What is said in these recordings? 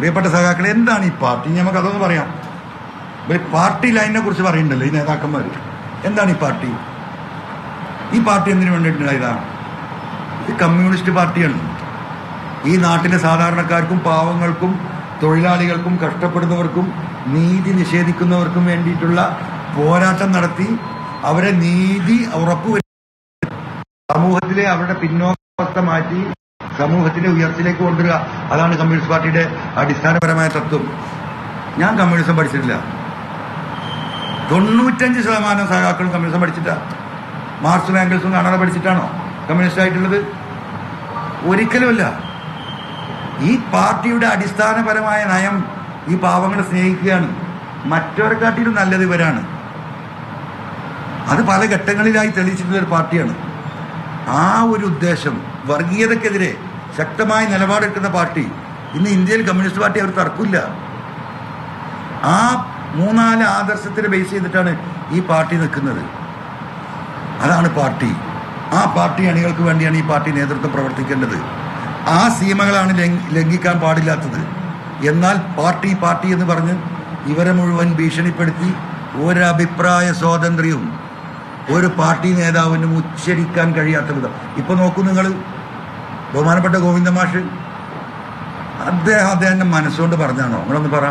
പ്രിയപ്പെട്ട സഖാക്കളെ എന്താണ് ഈ പാർട്ടി? നമുക്ക് അതൊന്ന് പറയാം. പാർട്ടി ലൈനിനെ കുറിച്ച് പറയുന്നുണ്ടല്ലോ ഈ നേതാക്കന്മാർ എന്താണ് ഈ പാർട്ടി? ഈ പാർട്ടി എന്തിനു വേണ്ടിയിട്ടുണ്ടായതാണ് ഇത്? കമ്മ്യൂണിസ്റ്റ് പാർട്ടിയാണ്. ഈ നാട്ടിലെ സാധാരണക്കാർക്കും പാവങ്ങൾക്കും തൊഴിലാളികൾക്കും കഷ്ടപ്പെടുന്നവർക്കും നീതി നിഷേധിക്കുന്നവർക്കും വേണ്ടിയിട്ടുള്ള പോരാട്ടം നടത്തി അവരെ നീതി ഉറപ്പുവരുത്തി സമൂഹത്തിലെ അവരുടെ പിന്നോക്കാവസ്ഥ മാറ്റി സമൂഹത്തിന്റെ ഉയർച്ചയിലേക്ക് കൊണ്ടുവരിക. അതാണ് കമ്മ്യൂണിസ്റ്റ് പാർട്ടിയുടെ അടിസ്ഥാനപരമായ തത്വം. ഞാൻ കമ്മ്യൂണിസം പഠിച്ചിട്ടില്ല. തൊണ്ണൂറ്റഞ്ച് ശതമാനം സഹാക്കളും കമ്മ്യൂണിസം പഠിച്ചിട്ടാ മാർക്സും ആംഗിൾസും കാണാതെ പഠിച്ചിട്ടാണോ കമ്മ്യൂണിസ്റ്റ് ആയിട്ടുള്ളത്? ഒരിക്കലുമല്ല ഈ പാർട്ടിയുടെ അടിസ്ഥാനപരമായ നയം ഈ പാവങ്ങളെ സ്നേഹിക്കുകയാണ്. മറ്റവരെക്കാട്ടിലും നല്ലത് ഇവരാണ്. അത് പല ഘട്ടങ്ങളിലായി തെളിയിച്ചിട്ടുള്ള ഒരു പാർട്ടിയാണ്. ആ ഒരു ഉദ്ദേശം വർഗീയതക്കെതിരെ ശക്തമായി നിലപാടെടുക്കുന്ന പാർട്ടി ഇന്ന് ഇന്ത്യയിൽ കമ്മ്യൂണിസ്റ്റ് പാർട്ടി അവർ തർക്കില്ല. ആ മൂന്നാൽ ആദർശത്തിന് ബേസ് ചെയ്തിട്ടാണ് ഈ പാർട്ടി നിൽക്കുന്നത്. അതാണ് പാർട്ടി. ആ പാർട്ടി അണികൾക്ക് വേണ്ടിയാണ് ഈ പാർട്ടി നേതൃത്വം പ്രവർത്തിക്കേണ്ടത്. ആ സീമകളാണ് ലംഘിക്കാൻ പാടില്ലാത്തത്. എന്നാൽ പാർട്ടി പാർട്ടി എന്ന് പറഞ്ഞ് ഇവരെ മുഴുവൻ ഭീഷണിപ്പെടുത്തി ഒരഭിപ്രായ സ്വാതന്ത്ര്യവും ഒരു പാർട്ടി നേതാവിനും ഉച്ചരിക്കാൻ കഴിയാത്ത വിധം ഇപ്പൊ നോക്കൂ നിങ്ങൾ ബഹുമാനപ്പെട്ട ഗോവിന്ദ മാഷ് അദ്ദേഹം അദ്ദേഹം മനസ്സുകൊണ്ട് പറഞ്ഞാണോ നിങ്ങളൊന്ന് പറ.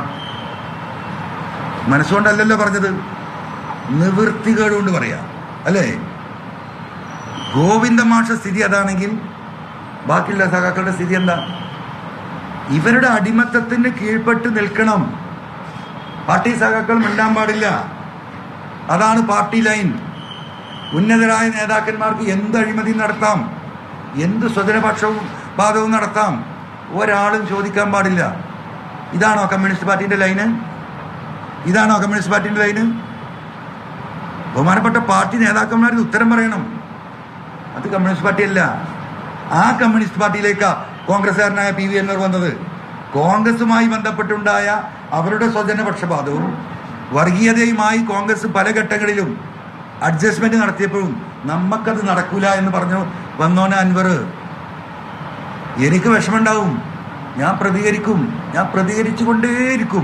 മനസ്സുകൊണ്ടല്ലല്ലോ പറഞ്ഞത്. നിവൃത്തികേടുകൊണ്ട് പറയാ. അല്ലേ? ഗോവിന്ദ മാഷ സ്ഥിതി അതാണെങ്കിൽ ബാക്കിയുള്ള സഖാക്കളുടെ സ്ഥിതി എന്താ? ഇവരുടെ അടിമത്തത്തിന് കീഴ്പ്പെട്ട് നിൽക്കണം. പാർട്ടി സഖാക്കൾ മിണ്ടാൻ പാടില്ല. അതാണ് പാർട്ടി ലൈൻ. ഉന്നതരായ നേതാക്കന്മാർക്ക് എന്ത് അഴിമതി നടത്താം? എന്ത് സ്വജനപക്ഷവും വാദവും നടത്താം? ഒരാളും ചോദിക്കാൻ പാടില്ല. ഇതാണോ കമ്മ്യൂണിസ്റ്റ് പാർട്ടിന്റെ ലൈന്? ഇതാണോ കമ്മ്യൂണിസ്റ്റ് പാർട്ടിന്റെ ലൈന്? ബഹുമാനപ്പെട്ട പാർട്ടി നേതാക്കന്മാരോട് ഉത്തരം പറയണം. അത് കമ്മ്യൂണിസ്റ്റ് പാർട്ടിയല്ല. ആ കമ്മ്യൂണിസ്റ്റ് പാർട്ടിയിലേക്കാ കോൺഗ്രസ്സുകാരനായ പി വി എന്നർ വന്നത്. കോൺഗ്രസുമായി ബന്ധപ്പെട്ടുണ്ടായ അവരുടെ സ്വജനപക്ഷപാതവും വർഗീയതയുമായി കോൺഗ്രസ് പല ഘട്ടങ്ങളിലും അഡ്ജസ്റ്റ്മെന്റ് നടത്തിയപ്പോഴും നമുക്കത് നടക്കൂല എന്ന് പറഞ്ഞു വന്നോനെ അൻവർ. എനിക്ക് വിഷമമുണ്ടാവും. ഞാൻ പ്രതികരിക്കും. ഞാൻ പ്രതികരിച്ചു കൊണ്ടേയിരിക്കും